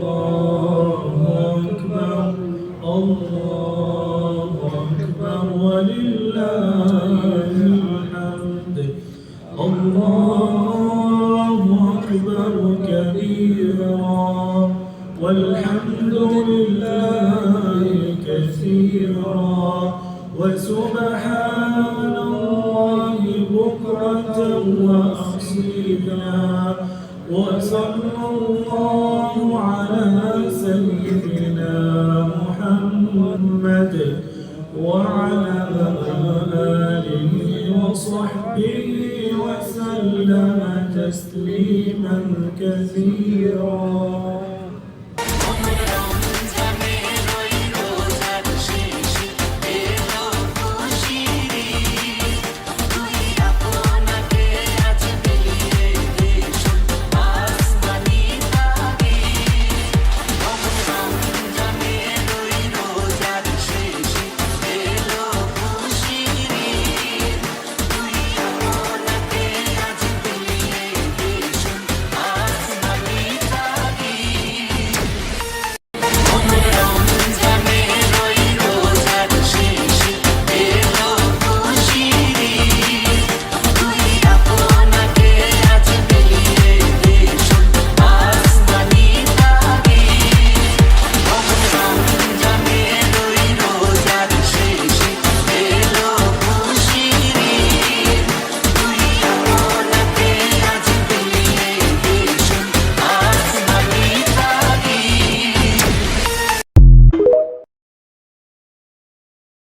الله أكبر الله أكبر ولله الحمد الله أكبر كبيرا والحمد لله كثيرا وسبحان الله بكرة وأصيلا وصلى الله على سيدنا محمد وعلى آله وصحبه وسلم تسليما كثيرا.